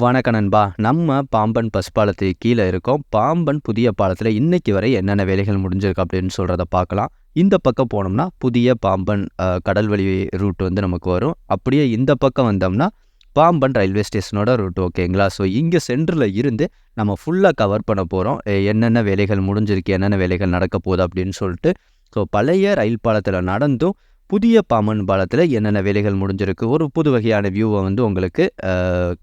வணக்க நண்பா. நம்ம பாம்பன் பஸ் பாலத்துக்கு கீழே இருக்கோம். பாம்பன் புதிய பாலத்தில் இன்னைக்கு வரை என்னென்ன வேலைகள் முடிஞ்சிருக்கு அப்படின்னு சொல்கிறத பார்க்கலாம். இந்த பக்கம் போனோம்னா புதிய பாம்பன் கடல்வழி கடல் வழி ரூட் வந்து நமக்கு வரும். அப்படியே இந்த பக்கம் வந்தோம்னா பாம்பன் ரயில்வே ஸ்டேஷனோட ரூட் ஓகேங்களா? ஸோ இங்கே சென்டரில் இருந்து நம்ம ஃபுல்லாக கவர் பண்ண போகிறோம் என்னென்ன வேலைகள் முடிஞ்சிருக்கு என்னென்ன வேலைகள் நடக்க போகுது அப்படின்னு சொல்லிட்டு ஸோ பழைய ரயில் பாலத்தில் நடந்தும் புதிய பாம்பன் பாலத்தில் என்னென்ன வேலைகள் முடிஞ்சிருக்கு? ஒரு புது வகையான வியூவை வந்து உங்களுக்கு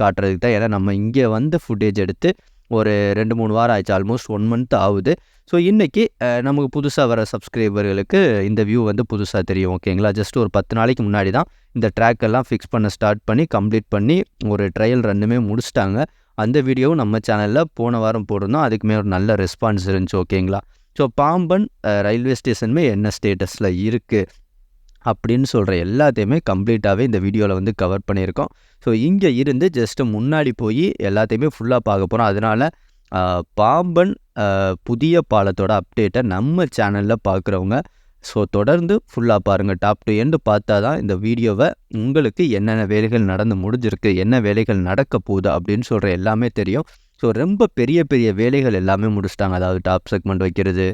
காட்டுறதுக்கு தான் ஏன்னா நம்ம இங்கே வந்து ஃபுட்டேஜ் எடுத்து ஒரு ரெண்டு மூணு வாரம் ஆயிடுச்சு ஆல்மோஸ்ட் ஒன் மந்த் ஆகுது. ஸோ இன்றைக்கி நமக்கு புதுசாக வர சப்ஸ்கிரைபர்களுக்கு இந்த வியூ வந்து புதுசாக தெரியும் ஓகேங்களா ஜஸ்ட் ஒரு பத்து நாளைக்கு முன்னாடி தான் இந்த ட்ராக் எல்லாம் ஃபிக்ஸ் பண்ண ஸ்டார்ட் பண்ணி கம்ப்ளீட் பண்ணி ஒரு ட்ரையல் ரன்னுமே முடிச்சிட்டாங்க. அந்த வீடியோவும் நம்ம சேனலில் போன வாரம் போட்டிருந்தோம். அதுக்குமே ஒரு நல்ல ரெஸ்பான்ஸ் இருந்துச்சு ஓகேங்களா ஸோ பாம்பன் ரயில்வே ஸ்டேஷனுமே என்ன ஸ்டேட்டஸில் இருக்குது அப்படின்னு சொல்கிற எல்லாத்தையுமே கம்ப்ளீட்டாகவே இந்த வீடியோவில் வந்து கவர் பண்ணியிருக்கோம். ஸோ இங்கே இருந்து ஜஸ்ட்டு முன்னாடி போய் எல்லாத்தையுமே ஃபுல்லாக பார்க்க போகிறோம் அதனால் பாம்பன் புதிய பாலத்தோட அப்டேட்டை நம்ம சேனலில் பார்க்குறவங்க ஸோ தொடர்ந்து ஃபுல்லாக பாருங்கள் டாப் டு எண்டு பார்த்தா தான் இந்த வீடியோவை உங்களுக்கு என்னென்ன வேலைகள் நடந்து முடிஞ்சிருக்கு என்ன வேலைகள் நடக்க போகுது அப்படின்னு சொல்கிற எல்லாமே தெரியும். ஸோ ரொம்ப பெரிய பெரிய வேலைகள் எல்லாமே முடிச்சிட்டாங்க. அதாவது டாப் செக்மெண்ட் வைக்கிறது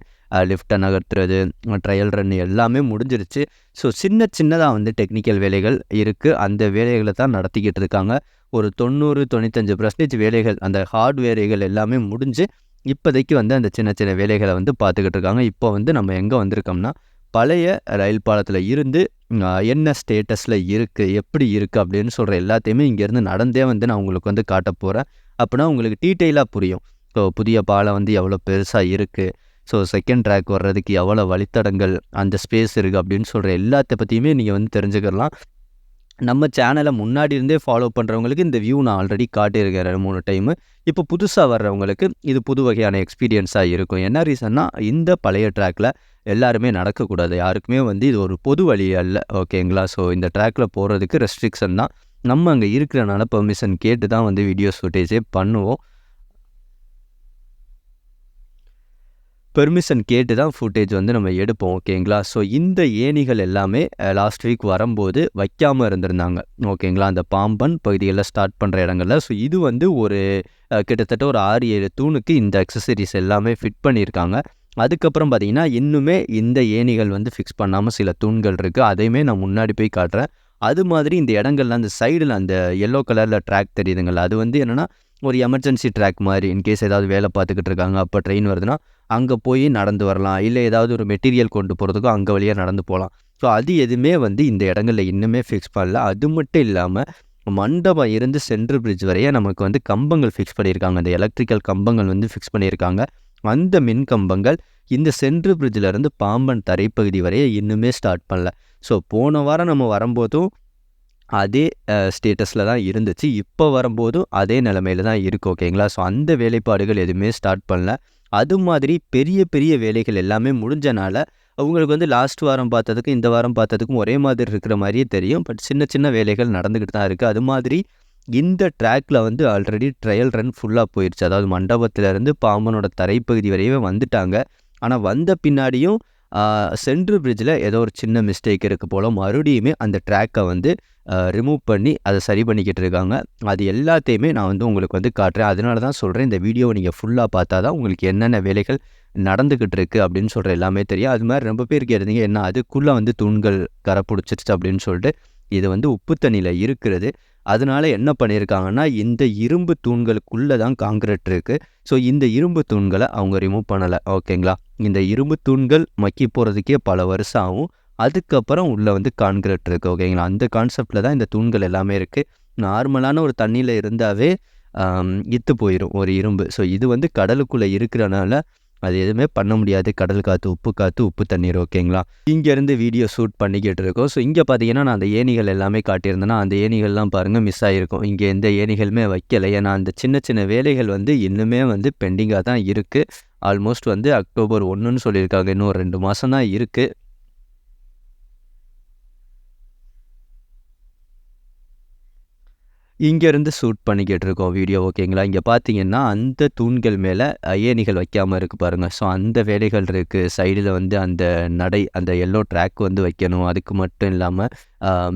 லிஃப்ட்டை நகர்த்துறது ட்ரையல் ரன் எல்லாமே முடிஞ்சிருச்சு. ஸோ சின்ன சின்னதாக வந்து டெக்னிக்கல் வேலைகள் இருக்குது அந்த வேலைகளை தான் நடத்திக்கிட்டு இருக்காங்க. ஒரு தொண்ணூறு தொண்ணூத்தஞ்சு பர்சன்டேஜ் வேலைகள் அந்த ஹார்ட்வேரைகள் எல்லாமே முடிஞ்சு இப்போதைக்கு வந்து அந்த சின்ன சின்ன வேலைகளை வந்து பார்த்துக்கிட்டு இருக்காங்க. இப்போ வந்து நம்ம எங்கே வந்திருக்கோம்னா பழைய ரயில் பாலத்தில் இருந்து என்ன ஸ்டேட்டஸில் இருக்குது எப்படி இருக்குது அப்படின்னு சொல்கிற எல்லாத்தையுமே இங்கேருந்து நடந்தே வந்து நான் உங்களுக்கு வந்து காட்ட போகிறேன் அப்படின்னா உங்களுக்கு டீட்டெயிலாக புரியும். ஸோ புதிய பாலம் வந்து எவ்வளோ பெருசாக இருக்குது ஸோ செகண்ட் ட்ராக் வர்றதுக்கு எவ்வளோ வழித்தடங்கள் அந்த ஸ்பேஸ் இருக்குது அப்படின்னு சொல்கிற எல்லாத்த பற்றியுமே நீங்கள் வந்து தெரிஞ்சுக்கலாம் நம்ம சேனலை முன்னாடி இருந்தே ஃபாலோ பண்ணுறவங்களுக்கு இந்த வியூ நான் ஆல்ரெடி காட்டியிருக்கேன் ரெண்டு மூணு டைமு இப்போ புதுசாக வர்றவங்களுக்கு இது புது வகையான எக்ஸ்பீரியன்ஸாக இருக்கும். என்ன ரீசன்னா இந்த பழைய ட்ராக்கில் எல்லாருமே நடக்கக்கூடாது. யாருக்குமே வந்து இது ஒரு பொது வழி அல்ல. ஓகேங்களா ஸோ இந்த ட்ராக்கில் போகிறதுக்கு ரெஸ்ட்ரிக்ஷன் தான். நம்ம அங்கே இருக்கிறனால பர்மிஷன் கேட்டு தான் வந்து வீடியோ ஃபுட்டேஜே பண்ணுவோம். பெர்மிஷன் கேட்டு தான் ஃபுட்டேஜ் வந்து நம்ம எடுப்போம் ஓகேங்களா ஸோ இந்த ஏணிகள் எல்லாமே லாஸ்ட் வீக் வரும்போது வைக்காமல் இருந்திருந்தாங்க ஓகேங்களா அந்த பாம்பன் பகுதிகளில் ஸ்டார்ட் பண்ணுற இடங்கள்ல. ஸோ இது வந்து ஒரு கிட்டத்தட்ட ஒரு ஆறு ஏழு தூணுக்கு இந்த அக்சசரிஸ் எல்லாமே ஃபிட் பண்ணியிருக்காங்க. அதுக்கப்புறம் பார்த்தீங்கன்னா இன்னுமே இந்த ஏணிகள் வந்து ஃபிக்ஸ் பண்ணாமல் சில தூண்கள் இருக்குது அதையுமே நான் முன்னாடி போய் காட்டுறேன். அது மாதிரி இந்த இடங்கள்ல அந்த சைடில் அந்த எல்லோ கலரில் ட்ராக் தெரியுதுங்களா அது வந்து என்னென்னா ஒரு எமர்ஜென்சி ட்ராக் மாதிரி இன்கேஸ் ஏதாவது வேலை பார்த்துக்கிட்டு இருக்காங்க அப்போ ட்ரெயின் வருதுன்னா அங்கே போய் நடந்து வரலாம். இல்லை ஏதாவது ஒரு மெட்டீரியல் கொண்டு போகிறதுக்கும் அங்கே வழியாக நடந்து போகலாம். ஸோ அது எதுவுமே வந்து இந்த இடங்களில் இன்னுமே ஃபிக்ஸ் பண்ணல. அது மட்டும் இல்லாமல் மண்டபம் இருந்து சென்ட்ரல் பிரிட்ஜ் வரைய நமக்கு வந்து கம்பங்கள் ஃபிக்ஸ் பண்ணியிருக்காங்க. அந்த எலக்ட்ரிக்கல் கம்பங்கள் வந்து ஃபிக்ஸ் பண்ணியிருக்காங்க. அந்த மின் கம்பங்கள் இந்த சென்ட்ரு பிரிட்ஜில் இருந்து பாம்பன் தரைப்பகுதி வரைய இன்னுமே ஸ்டார்ட் பண்ணல. ஸோ போன வாரம் நம்ம வரும்போதும் அதே ஸ்டேட்டஸில் தான் இருந்துச்சு. இப்போ வரும்போதும் அதே நிலமையில தான் இருக்குது ஓகேங்களா ஸோ அந்த வேலைப்பாடுகள் எதுவுமே ஸ்டார்ட் பண்ணல. அது மாதிரி பெரிய பெரிய வேலைகள் எல்லாமே முடிஞ்சனால அவங்களுக்கு வந்து லாஸ்ட் வாரம் பார்த்ததுக்கும் இந்த வாரம் பார்த்ததுக்கும் ஒரே மாதிரி இருக்கிற மாதிரியே தெரியும். பட் சின்ன சின்ன வேலைகள் நடந்துக்கிட்டு தான் இருக்குது அது மாதிரி இந்த ட்ராக்ல வந்து ஆல்ரெடி ட்ரையல் ரன் ஃபுல்லாக போயிடுச்சு அதாவது மண்டபத்திலேருந்து பாம்பனோட தரைப்பகுதி வரையவே வந்துட்டாங்க. ஆனால் வந்த பின்னாடியும் சென்ட்ரு பிரிட்ஜில் ஏதோ ஒரு சின்ன மிஸ்டேக் இருக்குது போல் மறுபடியுமே அந்த ட்ராக்கை வந்து ரிமூவ் பண்ணி அதை சரி பண்ணிக்கிட்டு இருக்காங்க. அது எல்லாத்தையுமே நான் வந்து உங்களுக்கு வந்து காட்டுறேன். அதனால தான் சொல்கிறேன் இந்த வீடியோவை நீங்கள் ஃபுல்லாக பார்த்தா தான் உங்களுக்கு என்னென்ன வேலைகள் நடந்துக்கிட்டு இருக்குது அப்படின்னு சொல்கிற எல்லாமே தெரியும். அது மாதிரி ரொம்ப பேருக்கு இருந்தீங்க என்ன அதுக்குள்ளே வந்து தூண்கள் கரை பிடிச்சிருச்சு அப்படின்னு சொல்லிட்டு இது வந்து உப்பு தண்ணியில் இருக்கிறது. அதனால என்ன பண்ணியிருக்காங்கன்னா இந்த இரும்பு தூண்களுக்குள்ளே தான் காங்கிரட் இருக்குது ஸோ இந்த இரும்பு தூண்களை அவங்க ரிமூவ் பண்ணலை. ஓகேங்களா? இந்த இரும்பு தூண்கள் மக்கி போகிறதுக்கே பல வருஷம் ஆகும். அதுக்கப்புறம் உள்ளே வந்து கான்கிரீட் இருக்குது ஓகேங்களா? அந்த கான்செப்டில் தான் இந்த தூண்கள் எல்லாமே இருக்குது நார்மலான ஒரு தண்ணியில் இருந்தாவே இத்து போயிடும் ஒரு இரும்பு. ஸோ இது வந்து கடலுக்குள்ளே இருக்கிறனால அது எதுவுமே பண்ண முடியாது. கடல் காற்று உப்பு காற்று உப்பு தண்ணீர் ஓகேங்களா? இங்கேருந்து வீடியோ ஷூட் பண்ணிக்கிட்டு இருக்கோம். ஸோ இங்கே பார்த்தீங்கன்னா நான் அந்த ஏணிகள் எல்லாமே காட்டியிருந்தேன்னா அந்த ஏணிகள்லாம் பாருங்கள் மிஸ் ஆகிருக்கும் இங்கே எந்த ஏணிகளுமே வைக்கலை. ஏன்னா அந்த சின்ன சின்ன வேலைகள் வந்து இன்னுமே வந்து பெண்டிங்காக தான் இருக்குது ஆல்மோஸ்ட் வந்து அக்டோபர் ஒன்றுன்னு சொல்லியிருக்காங்க. இன்னும் ரெண்டு மாதம் தான் இருக்குது இங்கேருந்து ஷூட் பண்ணிக்கிட்டு இருக்கோம் வீடியோ ஓகேங்களா இங்கே பார்த்தீங்கன்னா அந்த தூண்கள் மேலே ஏணிகள் வைக்காமல் இருக்குது பாருங்கள் ஸோ அந்த வேலைகள் இருக்குது சைடில் வந்து அந்த நடை அந்த எல்லோ ட்ராக் வந்து வைக்கணும். அதுக்கு மட்டும் இல்லாமல்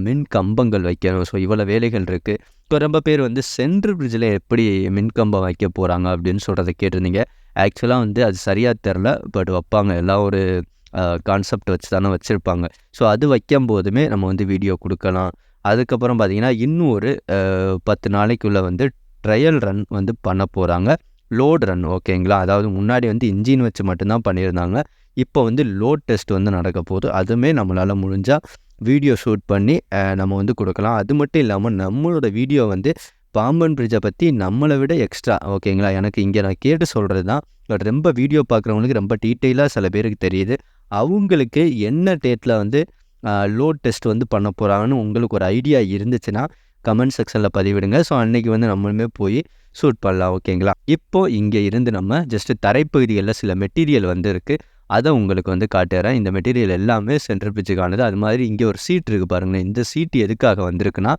மின் கம்பங்கள் வைக்கணும். ஸோ இவ்வளோ வேலைகள் இருக்குது இப்போ ரொம்ப பேர் வந்து சென்ட்ரல் பிரிட்ஜில் எப்படி மின்கம்பம் வைக்க போகிறாங்க அப்படின்னு சொல்கிறத கேட்டிருந்தீங்க. ஆக்சுவலாக வந்து அது சரியாக தெரில பட் வைப்பாங்க. எல்லாம் ஒரு கான்செப்ட் வச்சு தானே வச்சுருப்பாங்க. ஸோ அது வைக்கும் போதுமே நம்ம வந்து வீடியோ கொடுக்கலாம். அதுக்கப்புறம் பார்த்திங்கன்னா இன்னும் ஒரு பத்து நாளைக்குள்ளே வந்து ட்ரையல் ரன் வந்து பண்ண போகிறாங்க லோட் ரன் ஓகேங்களா அதாவது முன்னாடி வந்து இன்ஜின் வச்சு மட்டும்தான் பண்ணியிருந்தாங்க. இப்போ வந்து லோட் டெஸ்ட் வந்து நடக்க போகுது. அதுவுமே நம்மளால் முடிஞ்சால் வீடியோ ஷூட் பண்ணி நம்ம வந்து கொடுக்கலாம். அது மட்டும் இல்லாமல் நம்மளோட வீடியோ வந்து பாம்பன் பிரிட்ஜை பற்றி நம்மளை விட எக்ஸ்ட்ரா ஓகேங்களா எனக்கு இங்கே நான் கேட்டு சொல்கிறது தான். பட் ரொம்ப வீடியோ பார்க்குறவங்களுக்கு ரொம்ப டீட்டெயிலாக சில பேருக்கு தெரியுது. அவங்களுக்கு என்ன டேட்டில் வந்து லோட் டெஸ்ட் வந்து பண்ண போகிறாங்கன்னு உங்களுக்கு ஒரு ஐடியா இருந்துச்சுன்னா கமெண்ட் செக்ஷனில் பதிவிடுங்க. ஸோ அன்றைக்கி வந்து நம்மளுமே போய் ஷூட் பண்ணலாம் ஓகேங்களா இப்போ இங்கே இருந்து நம்ம ஜஸ்ட்டு தரைப்பகுதிகளில் சில மெட்டீரியல் வந்து இருக்குது அதை உங்களுக்கு வந்து காட்டுறேன். இந்த மெட்டீரியல் எல்லாமே சென்ட்ரல் பிச்சுக்கானது அது மாதிரி இங்கே ஒரு சீட் இருக்குது பாருங்களேன். இந்த சீட் எதுக்காக வந்திருக்குன்னா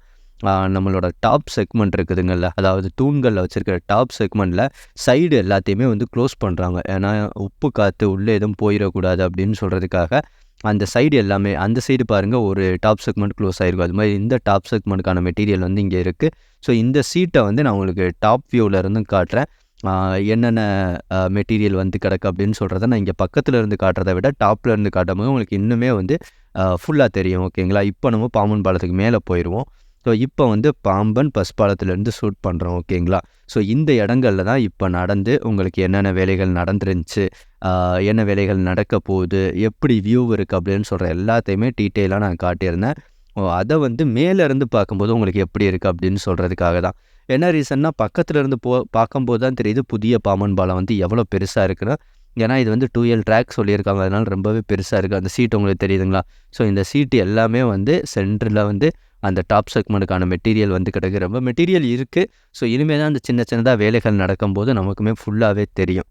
நம்மளோட டாப் செக்மெண்ட் இருக்குதுங்கள்ல அதாவது தூண்களில் வச்சுருக்கிற டாப் செக்மெண்ட்டில் சைடு எல்லாத்தையுமே வந்து க்ளோஸ் பண்ணுறாங்க ஏன்னா உப்பு காற்று உள்ளே எதுவும் போயிடக்கூடாது அப்படின்னு சொல்கிறதுக்காக அந்த சைடு எல்லாமே அந்த சைடு பாருங்கள் ஒரு டாப் செக்மெண்ட் க்ளோஸ் ஆகிருக்கும் அது மாதிரி இந்த டாப் செக்மெண்ட்டுக்கான மெட்டீரியல் வந்து இங்கே இருக்குது ஸோ இந்த சீட்டை வந்து நான் உங்களுக்கு டாப் வியூவில் இருந்து காட்டுறேன். என்னென்ன மெட்டீரியல் வந்து கிடக்கு அப்படின்னு சொல்கிறத நான் இங்கே பக்கத்தில் இருந்து காட்டுறதை விட டாப்பில் இருந்து காட்டும் போது உங்களுக்கு இன்னுமே வந்து ஃபுல்லாக தெரியும் ஓகேங்களா இப்போ நம்ம பாம்பன் பாலத்துக்கு மேலே போயிடுவோம் ஸோ இப்போ வந்து பாம்பன் பஸ் பாலத்துலேருந்து ஷூட் பண்ணுறோம் ஓகேங்களா? ஸோ இந்த இடங்களில் தான் இப்போ நடந்து உங்களுக்கு என்னென்ன வேலைகள் நடந்துருந்துச்சு என்ன வேலைகள் நடக்க போகுது எப்படி வியூ இருக்குது அப்படின்னு சொல்கிற எல்லாத்தையுமே டீட்டெயிலாக நான் காட்டியிருந்தேன். ஓ அதை வந்து மேலே இருந்து பார்க்கும்போது உங்களுக்கு எப்படி இருக்குது அப்படின்னு சொல்கிறதுக்காக தான். என்ன ரீசன்னா பக்கத்தில் இருந்து போ பார்க்கும்போது தான் தெரியுது புதிய பாம்பன் பாலம் வந்து எவ்வளோ பெருசாக இருக்குன்னா. ஏன்னா இது வந்து டூ எல் ட்ராக் சொல்லியிருக்காங்க அதனால ரொம்பவே பெருசாக இருக்குது அந்த சீட் உங்களுக்கு தெரியுதுங்களா? ஸோ இந்த சீட்டு எல்லாமே வந்து சென்டரில் வந்து அந்த டாப் செக்மெண்ட்டுக்கான மெட்டீரியல் வந்து கிடக்கு ரொம்ப மெட்டீரியல் இருக்குது ஸோ இனிமேல் தான் அந்த சின்ன சின்னதாக வேலைகள் நடக்கும்போது நமக்குமே ஃபுல்லாகவே தெரியும்.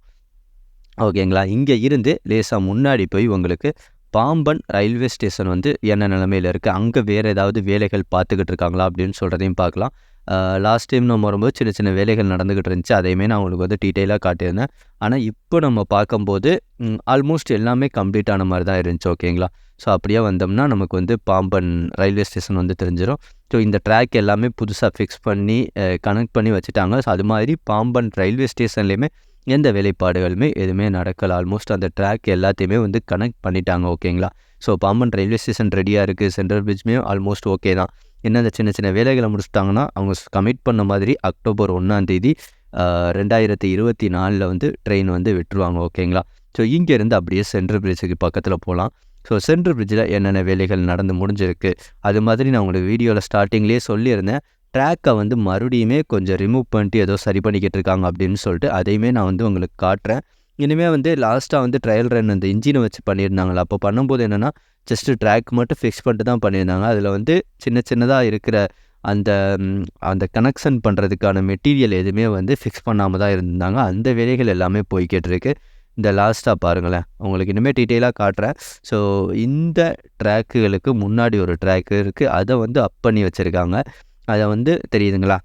ஓகேங்களா இங்கே இருந்து லேசாக முன்னாடி போய் உங்களுக்கு பாம்பன் ரயில்வே ஸ்டேஷன் வந்து என்ன நிலமையில் இருக்குது அங்கே வேறு ஏதாவது வேலைகள் பார்த்துக்கிட்டு இருக்காங்களா அப்படின்னு சொல்கிறதையும் பார்க்கலாம். லாஸ்ட் டைம் நம்ம வரும்போது சின்ன சின்ன வேலைகள் நடந்துக்கிட்டு இருந்துச்சு. அதையுமே நான் உங்களுக்கு வந்து டீட்டெயிலாக காட்டியிருந்தேன். ஆனால் இப்போ நம்ம பார்க்கும்போது ஆல்மோஸ்ட் எல்லாமே கம்ப்ளீட் ஆன மாதிரி தான் இருந்துச்சு ஓகேங்களா ஸோ அப்படியே வந்தோம்னா நமக்கு வந்து பாம்பன் ரயில்வே ஸ்டேஷன் வந்து தெரிஞ்சிடும் ஸோ இந்த ட்ராக் எல்லாமே புதுசாக ஃபிக்ஸ் பண்ணி கனெக்ட் பண்ணி வச்சுட்டாங்க. ஸோ அது மாதிரி பாம்பன் ரயில்வே ஸ்டேஷன்லேயுமே எந்த வேலைப்பாடுகளுமே எதுவுமே நடக்கலை. ஆல்மோஸ்ட் அந்த ட்ராக் எல்லாத்தையுமே வந்து கனெக்ட் பண்ணிட்டாங்க ஓகேங்களா ஸோ பாம்பன் ரயில்வே ஸ்டேஷன் ரெடியாக இருக்குது சென்ட்ரல் பிரிட்ஜுமே ஆல்மோஸ்ட் ஓகே தான். என்ன இந்த சின்ன சின்ன வேலைகளை முடிச்சுட்டாங்கன்னா அவங்க கமிட் பண்ண மாதிரி அக்டோபர் ஒன்றாந்தேதி ரெண்டாயிரத்தி இருபத்தி நாலில் வந்து ட்ரெயின் வந்து விட்டுருவாங்க ஓகேங்களா ஸோ இங்கேருந்து அப்படியே சென்ட்ரல் பிரிட்ஜுக்கு பக்கத்தில் போகலாம். ஸோ சென்ட்ரல் பிரிட்ஜில் என்னென்ன வேலைகள் நடந்து முடிஞ்சிருக்கு அது மாதிரி நான் உங்களுக்கு வீடியோவில் ஸ்டார்டிங்லேயே சொல்லியிருந்தேன். ட்ராக்கை வந்து மறுபடியுமே கொஞ்சம் ரிமூவ் பண்ணிட்டு ஏதோ சரி பண்ணிக்கிட்டு இருக்காங்க அப்படின்னு சொல்லிட்டு அதையுமே நான் வந்து உங்களுக்கு காட்டுறேன். இனிமேல் வந்து லாஸ்ட்டாக வந்து ட்ரையல் ரன் அந்த இன்ஜினை வச்சு பண்ணியிருந்தாங்களா அப்போ பண்ணும்போது என்னென்னா ஜஸ்ட்டு ட்ராக் மட்டும் ஃபிக்ஸ் பண்ணிட்டு தான் பண்ணியிருந்தாங்க. அதில் வந்து சின்ன சின்னதாக இருக்கிற அந்த அந்த கனெக்ஷன் பண்ணுறதுக்கான மெட்டீரியல் எதுவுமே வந்து ஃபிக்ஸ் பண்ணாமல் தான் இருந்தாங்க அந்த வேலைகள் எல்லாமே போய்கிட்டு இருக்குது இந்த லாஸ்ட்டாக பாருங்களேன். உங்களுக்கு இனிமேல் டீட்டெயிலாக காட்டுறேன். ஸோ இந்த ட்ராக்குகளுக்கு முன்னாடி ஒரு ட்ராக்கு இருக்குது அதை வந்து அப் பண்ணி வச்சுருக்காங்க. அதை வந்து தெரியுதுங்களா?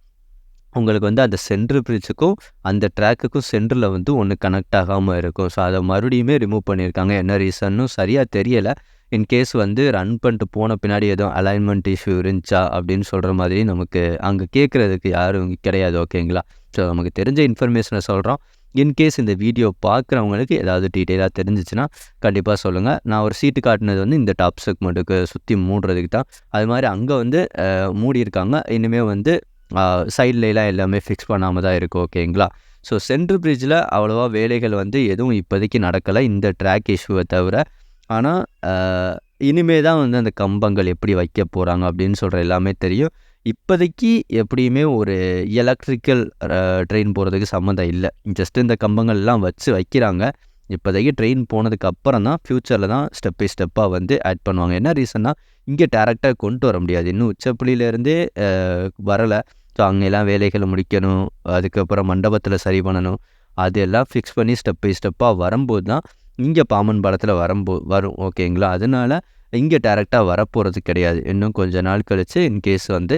உங்களுக்கு வந்து அந்த சென்ட்ரு பிரிட்ஜுக்கும் அந்த ட்ராக்குக்கும் சென்டரில் வந்து ஒன்று கனெக்ட் ஆகாமல் இருக்கும். ஸோ அதை மறுபடியுமே ரிமூவ் பண்ணியிருக்காங்க. என்ன ரீசன்னும் சரியாக தெரியலை. இன்கேஸ் வந்து ரன் பண்ணிட்டு போன பின்னாடி எதுவும் அலைன்மெண்ட் இஷ்யூ இருந்துச்சா அப்படின்னு சொல்கிற மாதிரி நமக்கு அங்கே கேட்குறதுக்கு யாரும் கிடையாது ஓகேங்களா ஸோ நமக்கு தெரிஞ்ச இன்ஃபர்மேஷனை சொல்கிறோம் இன்கேஸ் இந்த வீடியோ பார்க்குறவங்களுக்கு ஏதாவது டீட்டெயிலாக தெரிஞ்சிச்சுன்னா கண்டிப்பாக சொல்லுங்கள் நான் ஒரு சீட்டு காட்டினது வந்து இந்த டாப் செக்மெண்ட்டுக்கு சுற்றி மூடுறதுக்கு தான். அது மாதிரி அங்கே வந்து மூடி மூடியிருக்காங்க. இனிமேல் வந்து சைட்லலாம் எல்லாமே ஃபிக்ஸ் பண்ணாமல் தான் இருக்குது ஓகேங்களா ஸோ சென்ட்ரல் பிரிட்ஜில் அவ்வளோவா வேலைகள் வந்து எதுவும் இப்போதைக்கு நடக்கலை இந்த ட்ராக் இஷ்யூவை தவிர. ஆனால் இனிமே தான் வந்து அந்த கம்பங்கள் எப்படி வைக்க போகிறாங்க அப்படின்னு சொல்கிற எல்லாமே தெரியும். இப்போதைக்கு எப்படியுமே ஒரு எலக்ட்ரிக்கல் ட்ரெயின் போகிறதுக்கு சம்மந்தம் இல்லை. ஜஸ்ட் இந்த கம்பங்கள்லாம் வச்சு வைக்கிறாங்க. இப்போதைக்கு ட்ரெயின் போனதுக்கு அப்புறம் தான் ஃப்யூச்சரில் தான் ஸ்டெப் பை ஸ்டெப்பாக வந்து ஆட் பண்ணுவாங்க. என்ன ரீசன்னா இங்கே டேரெக்டாக கொண்டு வர முடியாது. இன்னும் உச்சப்புள்ளியிலேருந்தே வரலை. ஸோ அங்கெல்லாம் வேலைகளை முடிக்கணும். அதுக்கப்புறம் மண்டபத்தில் சரி பண்ணணும். அதெல்லாம் ஃபிக்ஸ் பண்ணி ஸ்டெப் பை ஸ்டெப்பாக வரும்போது தான் இங்கே பாமன் பாலத்தில் வரும்போ வரும். ஓகேங்களா அதனால இங்கே டேரெக்டாக வரப்போகிறது கிடையாது. இன்னும் கொஞ்ச நாள் கழித்து இன்கேஸ் வந்து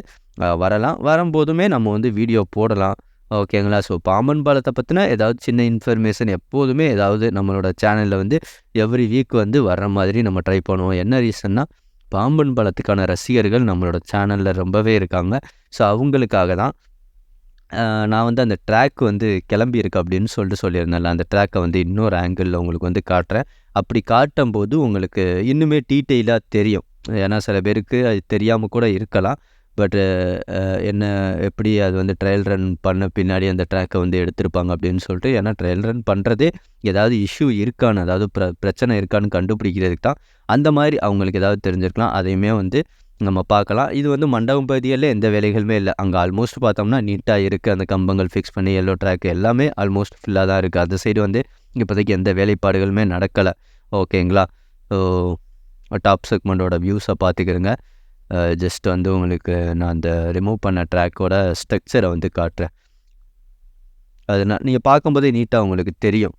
வரலாம். வரும்போதுமே நம்ம வந்து வீடியோ போடலாம். ஓகேங்களா ஸோ பாம்பன் பாலத்தை பற்றின ஏதாவது சின்ன இன்ஃபர்மேஷன் எப்போதுமே ஏதாவது நம்மளோட சேனலில் வந்து எவ்ரி வீக் வந்து வர்ற மாதிரி நம்ம ட்ரை பண்ணுவோம். என்ன ரீசன்னா பாம்பன் பாலத்துக்கான ரசிகர்கள் நம்மளோட சேனலில் ரொம்பவே இருக்காங்க. ஸோ அவங்களுக்காக தான் நான் வந்து அந்த ட்ராக் வந்து கிளம்பியிருக்கு அப்படின்னு சொல்லிட்டு சொல்லியிருந்தேன்ல. அந்த ட்ராக்கை வந்து இன்னொரு ஆங்கிளில் உங்களுக்கு வந்து காட்டுறேன். அப்படி காட்டும்போது உங்களுக்கு இன்னுமே டீட்டெயிலாக தெரியும். ஏன்னா சில பேருக்கு அது தெரியாமல் கூட இருக்கலாம். பட்டு என்ன எப்படி அது வந்து ட்ரையல் ரன் பண்ண பின்னாடி அந்த ட்ராக்கை வந்து எடுத்திருப்பாங்க அப்படின்னு சொல்லிட்டு ஏன்னா ட்ரையல் ரன் பண்ணுறதே ஏதாவது இஷ்யூ இருக்கான்னு அதாவது பிர பிரச்சனை இருக்கான்னு கண்டுபிடிக்கிறதுக்கு தான் அந்த மாதிரி அவங்களுக்கு ஏதாவது தெரிஞ்சிருக்கலாம். அதையுமே வந்து நம்ம பார்க்கலாம். இது வந்து மண்டபம் பகுதியில் எந்த வேலைகளுமே இல்லை. அங்கே ஆல்மோஸ்ட் பார்த்தோம்னா நீட்டாக இருக்குது அந்த கம்பங்கள் ஃபிக்ஸ் பண்ணி எல்லோ ட்ராக் எல்லாமே ஆல்மோஸ்ட் ஃபுல்லாக தான் இருக்குது அந்த சைடு வந்து இப்போதைக்கு எந்த வேலைப்பாடுகளுமே நடக்கலை. ஓகேங்களா? ஸோ டாப் செக்மெண்ட்டோட வியூஸை பார்த்துக்கிறேங்க. ஜஸ்ட் வந்து உங்களுக்கு நான் அந்த ரிமூவ் பண்ண ட்ராக்கோட ஸ்ட்ரக்சரை வந்து காட்டுறேன். அது நான் நீங்கள் பார்க்கும்போதே நீட்டாக உங்களுக்கு தெரியும்.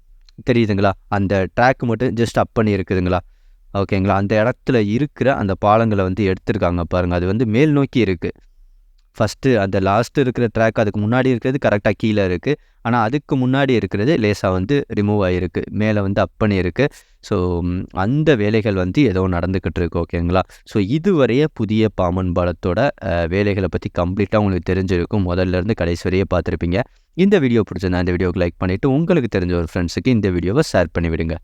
தெரியுதுங்களா? அந்த ட்ராக் மட்டும் ஜஸ்ட் அப் பண்ணி இருக்குதுங்களா? ஓகேங்களா? அந்த இடத்துல இருக்கிற அந்த பாலங்களை வந்து எடுத்திருக்காங்க பாருங்கள் அது வந்து மேல் நோக்கி இருக்குது ஃபஸ்ட்டு அந்த லாஸ்ட்டு இருக்கிற ட்ராக் அதுக்கு முன்னாடி இருக்கிறது கரெக்டாக கீழே இருக்குது ஆனால் அதுக்கு முன்னாடி இருக்கிறது லேசாக வந்து ரிமூவ் ஆகிருக்கு மேலே வந்து அப் பண்ணியிருக்கு. ஸோ அந்த வேலைகள் வந்து ஏதோ நடந்துக்கிட்டு இருக்கு ஓகேங்களா? ஸோ இதுவரைய புதிய பாமன் பாலத்தோட வேலைகளை பற்றி கம்ப்ளீட்டாக உங்களுக்கு தெரிஞ்சிருக்கும். முதல்ல இருந்து கடைசி வரையே பார்த்துருப்பீங்க இந்த வீடியோ பிடிச்சிருந்தா இந்த வீடியோக்கு லைக் பண்ணிவிட்டு உங்களுக்கு தெரிஞ்ச ஒரு ஃப்ரெண்ட்ஸுக்கு இந்த வீடியோவை ஷேர் பண்ணிவிடுங்க.